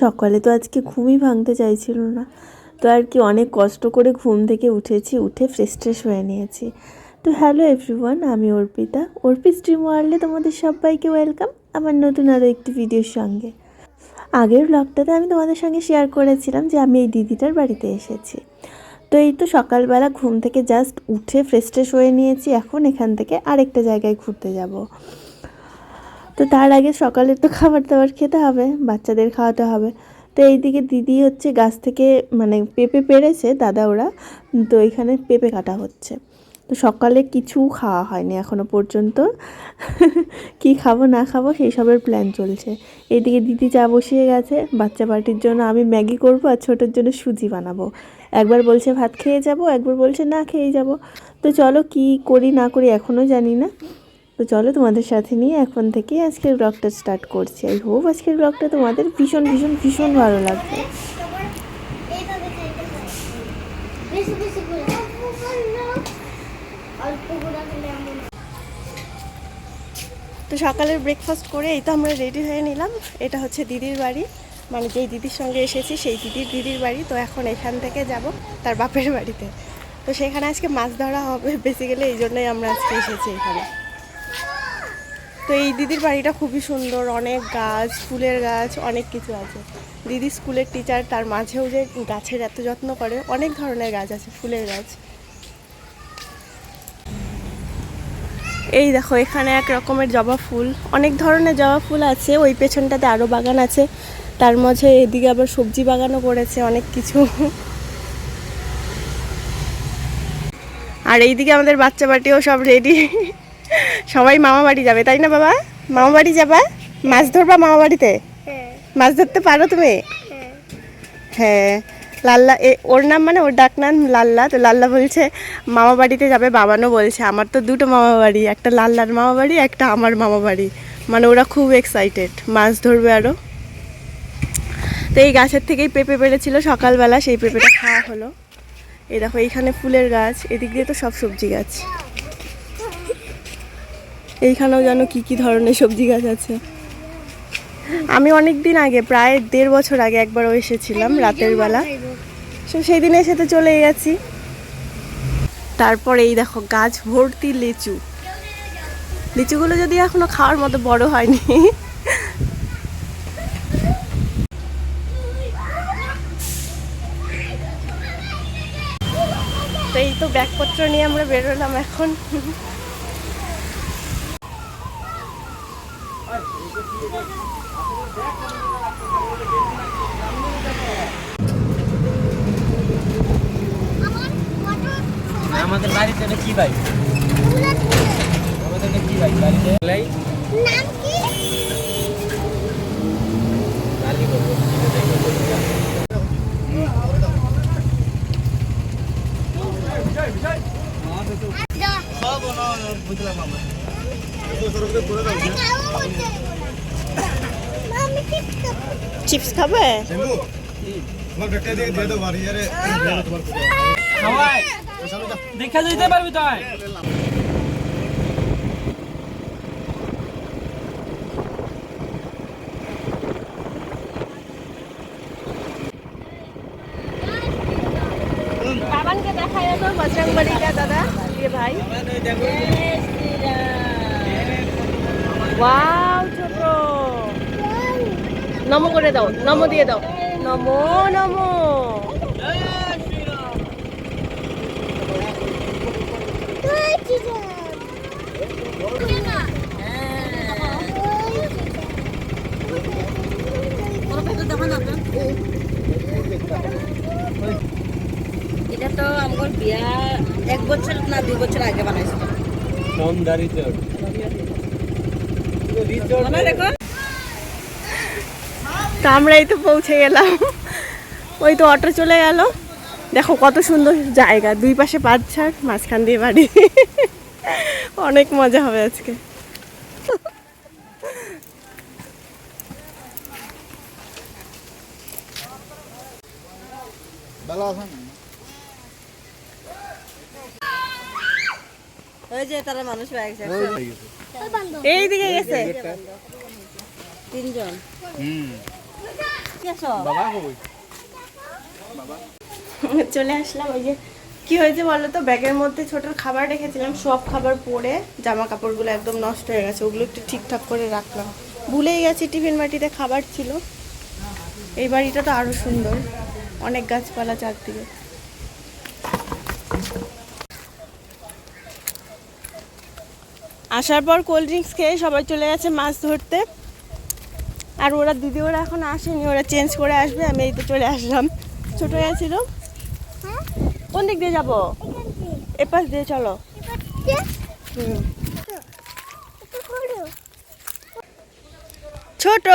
সকালে তো আজকে ঘুমই ভাঙতে চাইছিল না। তো আর কি, অনেক কষ্ট করে ঘুম থেকে উঠেছি, উঠে ফ্রেশ ট্রেশ হয়ে নিয়েছি। তো হ্যালো এভরিওয়ান আমি অর্পিতা। অর্পি স্ট্রিম ওয়ার্ল্ডে তোমাদের সবাইকে ওয়েলকাম আমার নতুন আরও একটি ভিডিওর সঙ্গে। আগের ব্লগটাতে আমি তোমাদের সঙ্গে শেয়ার করেছিলাম যে আমি এই দিদিটার বাড়িতে এসেছি। তো এই তো সকালবেলা ঘুম থেকে জাস্ট উঠে ফ্রেশ ট্রেশ হয়ে নিয়েছি, এখন এখান থেকে আরেকটা জায়গায় ঘুরতে যাব। তো তার আগে সকালে তো খাবার দাবার খেতে হবে, বাচ্চাদের খাওয়াতে হবে। তো এইদিকে দিদি হচ্ছে গাছ থেকে মানে পেঁপে পেরেছে দাদা ওরা। তো এখানে পেঁপে কাটা হচ্ছে। তো সকালে কিছু খাওয়া হয়নি এখনও পর্যন্ত। কি খাব, না খাব, সেই সবের প্ল্যান চলছে। এইদিকে দিদি চা বসিয়ে গেছে, বাচ্চা পার্টির জন্য আমি ম্যাগি করব আর ছোটোর জন্য সুজি বানাবো। একবার বলছে ভাত খেয়ে যাব, একবার বলছে না খেয়ে যাব। তো চলো কি করি, না করি এখনও জানি না। তো চলো তোমাদের সাথে নিয়ে এখন থেকে আজকের ব্লগটা স্টার্ট করছি। আই হোপ আজকের ব্লগটা তোমাদের ভীষণ ভীষণ ভীষণ ভালো লাগবে। তো সকালের ব্রেকফাস্ট করে এই তো আমরা রেডি হয়ে নিলাম। এটা হচ্ছে দিদির বাড়ি। মানে যেই দিদির সঙ্গে এসেছি, সেই দিদির দিদির বাড়ি। তো এখন এখান থেকে যাব তার বাপের বাড়িতে। তো সেখানে আজকে মাছ ধরা হবে বেসিক্যালি এই জন্যই আমরা আজকে এসেছি এখানে। তো এই দিদির বাড়িটা খুবই সুন্দর, অনেক গাছ, ফুলের গাছ, অনেক কিছু আছে। দিদি স্কুলের টিচার তার মাঝেও যে গাছের এত যত্ন করে, অনেক ধরনের গাছ আছে, ফুলের গাছ। এই দেখো, এখানে এক রকমের জবা ফুল, অনেক ধরনের জবা ফুল আছে, ওই পেছনটাতে আরও বাগান আছে। তার মাঝে এদিকে আবার সবজি বাগানও করেছে, অনেক কিছু। আর এইদিকে আমাদের বাচ্চা বাটিও সব রেডি সবাই মামা বাড়ি যাবে তাই না বাবা? মামা বাড়ি যাবা? মাছ ধরবা মামা বাড়িতে? হ্যাঁ। মাছ ধরতে পারো তুমি? হ্যাঁ। হ্যাঁ। লাল্লা এ ওর নাম মানে ওর ডাক নাম লাল্লা তো লাল্লা বলছে মামা বাড়িতে যাবে বাবানও বলছে আমার তো দুটো মামা বাড়ি একটা লাল্লার মামা বাড়ি একটা আমার মামা বাড়ি। মানে ওরা খুব এক্সাইটেড মাছ ধরবে আরও তো এই গাছের থেকেই পেঁপে পেরেছিল সকালবেলা সেই পেঁপেটা খাওয়া হলো। এই দেখো এইখানে ফুলের গাছ এদিক দিয়ে তো সব সবজি গাছ। এইখানেও যেন কি কি ধরনের সবজি গাছ আছে। আমি অনেক দিন আগে প্রায় দেড় বছর আগে একবারও এসেছিলাম রাতের বেলা। তো সেই দিনে এসে তো চলে গেছি। তারপর এই দেখো গাছ ভর্তি লিচু। লিচুগুলো যদি এখনও খাওয়ার মতো বড় হয়নি। তো এই তো ব্যাগপত্র নিয়ে আমরা বেরোলাম এখন আমার মোটর আমাদের বাড়িতে এটা কি বাইক আমাদের কি বাইক বাড়িতে? লাই নাম কি? গালি করব যা মামি কি চিপস খাবে? দেখা যেতে পারবি তুই। বাবানকে তো দাদা ভাই। ছোট নমো করে দাও নমো দিয়ে দাও। নমো নমো। তুই কি জান এটা তো আমার বিয়া এক বছর না দুই বছর আগে বানাইছিল কম দাড়িতে দেখো তা আমরা এই তো পৌঁছে গেলাম। ওই তো অটো চলে গেল। দেখো কত সুন্দর জায়গা দুই পাশে পাঁচছাড় মাঝখান দিয়ে বাড়ি। অনেক মজা হবে আজকে। ওই যে তারা মানুষ গেছে। এই দিকে গেছে। তিনজন। কই চলে আসলাম ওই যে কি হয়েছে বলো তো? ব্যাগের মধ্যে ছোট খাবার রেখেছিলাম সব খাবার পরে জামা কাপড়গুলো একদম নষ্ট হয়ে গেছে ওগুলো একটু ঠিকঠাক করে রাখলাম। ভুলেই গেছি টিফিন বাটিতে খাবার ছিল। এই বাড়িটা তো আরও সুন্দর অনেক গাছপালা চারদিকে। আসার পর কোল্ড ড্রিঙ্কস খেয়ে সবাই চলে গেছে মাছ ধরতে। আর ওরা দিদি, ওরা এখন আসেনি, ওরা চেঞ্জ করে আসবে, আমি এই তো চলে আসলাম। ছোট গেছিল হ্যাঁ কোন দিক দিয়ে যাব? এপাশ দিয়ে চলো। ছোট।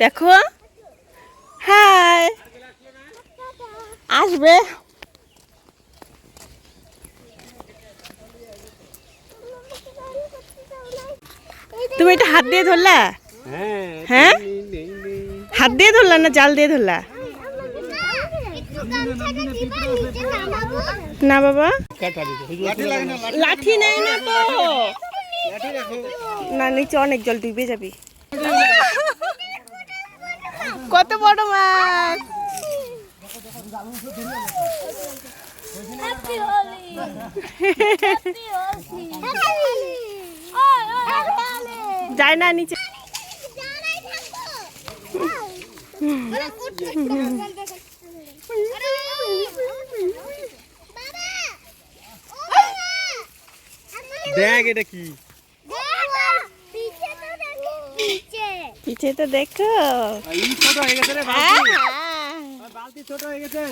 দেখো। হাই। আসবে। তুমি এটা হাত দিয়ে ধরলা? হ্যাঁ। হাত দিয়ে ধরলা না জাল দিয়ে ধরলা? না বাবা। লাঠি নেই না তো। না, নিচে অনেক জল ডুবে যাবি। কত বড় মাছ? যায় না নিচে জানাই থাকব আরে উঠছে বাবা ও বাবা দেখ এটা কি? পিছে তো দেখো। ছোট হয়ে গেছে রে বালতি ছোট হয়ে গেছে।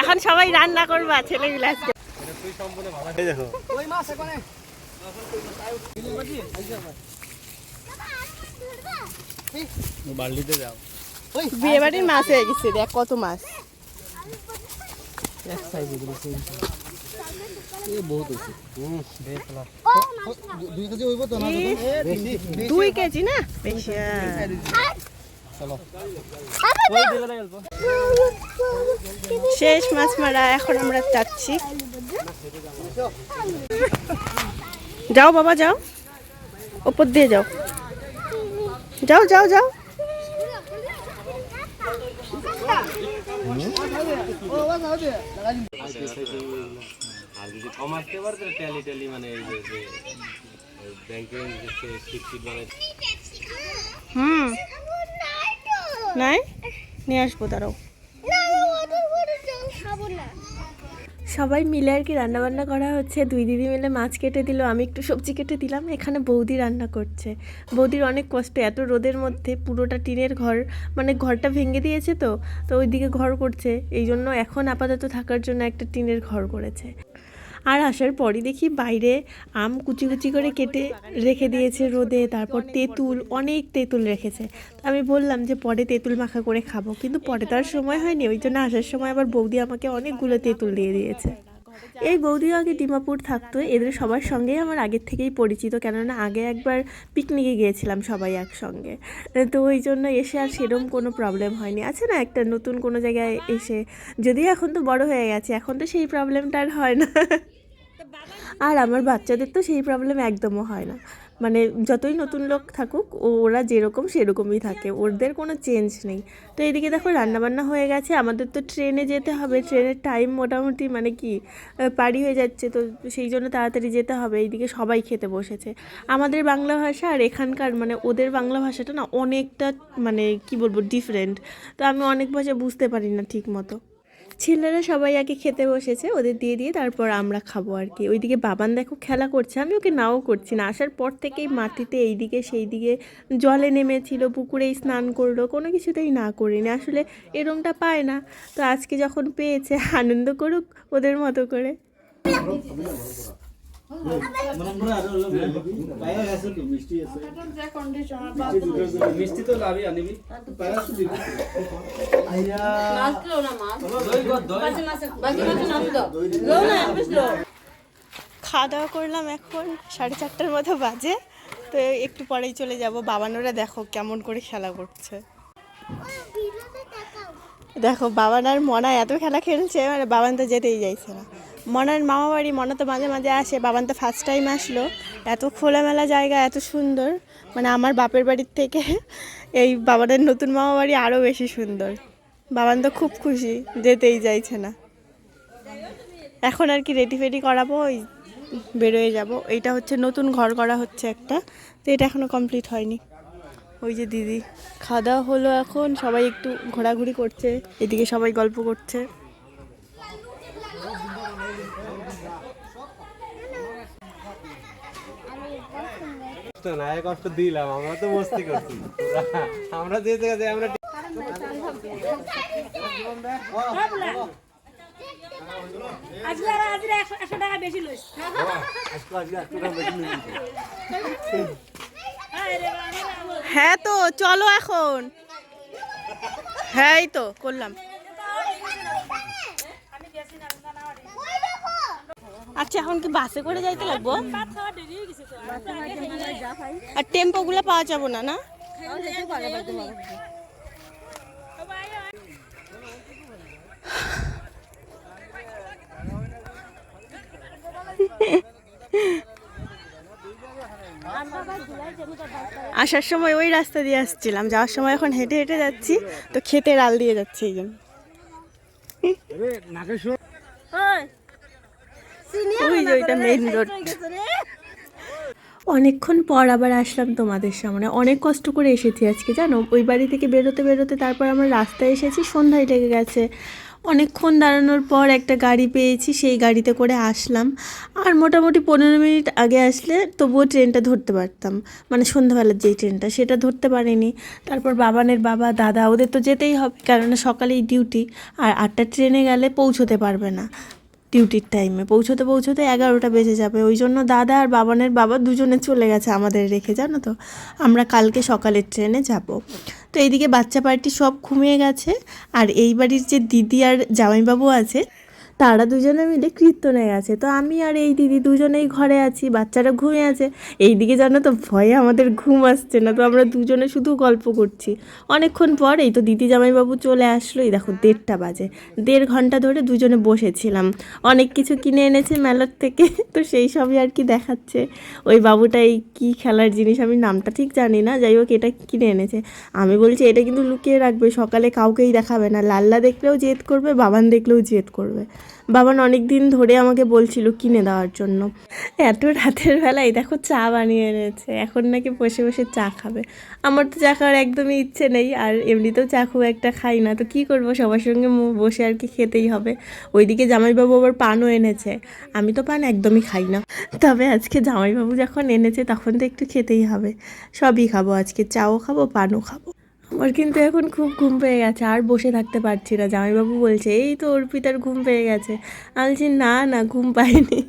এখন সবাই রান্না করবা ছেলেগুলো আজকে। সম্পূর্ণ ভালো এই দেখো বালতিতে যাও বিয়ে বাড়ির মাছ হয়ে গেছে দেখ কত মাছ। এক সাইজ এগুলো দুই কেজি না? বেশি শেষ মাছ মারা, এখন আমরা চাচ্ছি। যাও বাবা, যাও। ওপর দিয়ে যাও। যাও যাও যাও। হুম। নাই নিয়ে আসব দাঁড়াও। সবাই মিলে আর কি রান্না বান্না করা হচ্ছে। দুই দিদি মিলে মাছ কেটে দিল আমি একটু সবজি কেটে দিলাম। এখানে বৌদি রান্না করছে। বৌদির অনেক কষ্ট এত রোদের মধ্যে পুরোটা টিনের ঘর মানে ঘরটা ভেঙে দিয়েছে তো তো ওইদিকে ঘর করছে। এই জন্য এখন আপাতত থাকার জন্য একটা টিনের ঘর করেছে। আর আসার পরই দেখি বাইরে আম কুচি কুচি করে কেটে রেখে দিয়েছে রোদে, তারপর তেঁতুল, অনেক তেঁতুল রেখেছে। আমি বললাম যে পরে তেঁতুল মাখা করে খাব, কিন্তু পরে তার সময় হয়নি। ওই জন্য আসার সময় আবার বৌদি আমাকে অনেকগুলো তেঁতুল দিয়ে দিয়েছে। এই বৌদিও আগে ডিমাপুর থাকতো, এদের সবার সঙ্গেই আমার আগের থেকেই পরিচিত, কেননা আগে একবার পিকনিকে গিয়েছিলাম সবাই একসঙ্গে। তো ওই জন্য এসে আর সেরম কোনো প্রবলেম হয়নি। আছে না, একটা নতুন কোনো জায়গায় এসে, যদিও এখন তো বড় হয়ে গেছে, এখন তো সেই প্রবলেমটা আর হয় না। আর আমার বাচ্চাদের তো সেই প্রবলেম একদমও হয় না। মানে যতই নতুন লোক থাকুক, ওরা যেরকম সেরকমই থাকে, ওদের কোনো চেঞ্জ নেই। তো এদিকে দেখো রান্নাবান্না হয়ে গেছে, আমাদের তো ট্রেনে যেতে হবে ট্রেনের টাইম মোটামুটি মানে কি পারি হয়ে যাচ্ছে, তো সেই জন্য তাড়াতাড়ি যেতে হবে। এইদিকে সবাই খেতে বসেছে। আমাদের বাংলা ভাষা আর এখানকার মানে ওদের বাংলা ভাষাটা না অনেকটা মানে কি বলব ডিফারেন্ট তো আমি অনেক ভাষা বুঝতে পারি না ঠিক মতো ছেলেরা সবাই আগে খেতে বসেছে, ওদের দিয়ে দিয়ে তারপর আমরা খাব আর কি। ওইদিকে বাবান দেখো খেলা করছে, আমি ওকে নাও করছি না। আসার পর থেকেই মাটিতে এইদিকে সেই দিকে জলে নেমেছিল পুকুরেই স্নান করল, কোনো কিছুতেই না করিনি। আসলে এরমটা পায় না, তো আজকে যখন পেয়েছে, আনন্দ করুক ওদের মতো করে। খাওয়া দাওয়া করলাম এখন, সাড়ে চারটার মতো বাজে। তো একটু পরেই চলে যাব। বাবানোরা দেখো কেমন করে খেলা করছে। দেখো বাবান আর মনা এত খেলা খেলছে মানে বাবান তো যেতেই যাইছে না। মনার মামা বাড়ি মনা তো মাঝে মাঝে আসে, বাবান তো ফার্স্ট টাইম আসলো। এত খোলামেলা জায়গা, এত সুন্দর। মানে আমার বাপের বাড়ির থেকে এই বাবানের নতুন মামা বাড়ি আরও বেশি সুন্দর। বাবান তো খুব খুশি, যেতেই যাইছে না। এখন আর কি রেডি ফেডি করাবো, ওই বেরোয় যাব। এইটা হচ্ছে নতুন ঘর করা হচ্ছে একটা, তো এটা এখনও কমপ্লিট হয়নি। ওই যে দিদি। খাওয়া দাওয়া হলো এখন সবাই একটু ঘোরাঘুরি করছে এদিকে সবাই গল্প করছে। কষ্ট দিলাম আমরা তো মস্তি করছি। আমরা যে জায়গায় আমরা হ্যাঁ তো, চলো এখন। হ্যাঁ তো করলাম। আচ্ছা এখন কি বাসে করে যাইতে লাগবো? আর টেম্পো টেম্পোগুলো পাওয়া যাব না না? আসার সময় ওই রাস্তা দিয়ে আসছিলাম। যাওয়ার সময় এখন হেঁটে হেঁটে যাচ্ছি তো খেতে রাল দিয়ে যাচ্ছি এই জন্য ওই যে ওইটা মেইন রোড অনেকক্ষণ পর আবার আসলাম তোমাদের সামনে। অনেক কষ্ট করে এসেছি আজকে জানো? ওই বাড়ি থেকে বেরোতে বেরোতে তারপর আমরা রাস্তায় এসেছি সন্ধ্যায় লেগে গেছে। অনেকক্ষণ দাঁড়ানোর পর একটা গাড়ি পেয়েছি, সেই গাড়িতে করে আসলাম। আর মোটামুটি পনেরো মিনিট আগে আসলে তবুও ট্রেনটা ধরতে পারতাম। মানে সন্ধ্যাবেলার যেই ট্রেনটা, সেটা ধরতে পারিনি। তারপর বাবানের বাবা, দাদা, ওদের তো যেতেই হবে, কেননা সকালেই ডিউটি। আর আটটা ট্রেনে গেলে পৌঁছতে পারবে না ডিউটির টাইমে। পৌঁছতে পৌঁছতে এগারোটা বেজে যাবে। ওই জন্য দাদা আর বাবানের বাবা দুজনে চলে গেছে আমাদের রেখে, জানো তো? আমরা কালকে সকালের ট্রেনে যাব। তো এইদিকে বাচ্চা পার্টি সব ঘুমিয়ে গেছে। আর এই বাড়ির যে দিদি আর জামাইবাবু আছে তারা দুজনে মিলে কীর্তনে গেছে। তো আমি আর এই দিদি দুজনেই ঘরে আছি, বাচ্চারা ঘুমিয়ে আছে। এইদিকে জানো তো ভয়ে আমাদের ঘুম আসছে না, তো আমরা দুজনে শুধু গল্প করছি। অনেকক্ষণ পর এই তো দিদি জামাইবাবু চলে আসলো, এই দেখো দেড়টা বাজে। দেড় ঘণ্টা ধরে দুজনে বসেছিলাম। অনেক কিছু কিনে এনেছে মেলার থেকে, তো সেই সবই আর কি দেখাচ্ছে। ওই বাবুটা এই কী খেলার জিনিস, আমি নামটা ঠিক জানি না, যাই হোক এটা কিনে এনেছে। আমি বলছি, এটা কিন্তু লুকিয়ে রাখবে, সকালে কাউকেই দেখাবে না। লাল্লা দেখলেও জেদ করবে, বাবান দেখলেও জেদ করবে। বাবান অনেক দিন ধরে আমাকে বলছিল কিনে দেওয়ার জন্য। এত রাতের বেলায় দেখো চা বানিয়ে এনেছে, এখন নাকি বসে বসে চা খাবে। আমার তো চা খাওয়ার একদমই ইচ্ছে নেই, আর এমনিতেও চা খুব একটা খাই না। তো কী করব, সবার সঙ্গে বসে আর কি খেতেই হবে। ওইদিকে জামাইবাবু আবার পানও এনেছে। আমি তো পান একদমই খাই না। তবে আজকে জামাইবাবু যখন এনেছে তখন তো একটু খেতেই হবে। সবই খাব, আজকে চাও খাব, পানও খাব। আমার কিন্তু এখন খুব ঘুম পেয়ে গেছে, আর বসে থাকতে পারছি না। জামাইবাবু বলছে, এই তো অর্পিতার ঘুম পেয়ে গেছে। আমি বলছি, না না, ঘুম পাইনি।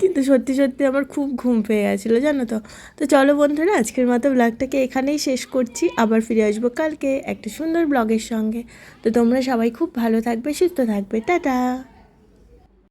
কিন্তু সত্যি সত্যি আমার খুব ঘুম পেয়ে গেছিল, জানো তো? তো চলো বন্ধুরা, আজকের মতো ব্লগটাকে এখানেই শেষ করছি। আবার ফিরে আসব কালকে একটা সুন্দর ব্লগের সঙ্গে। তো তোমরা সবাই খুব ভালো থাকবে, সুস্থ থাকবে। টাটা!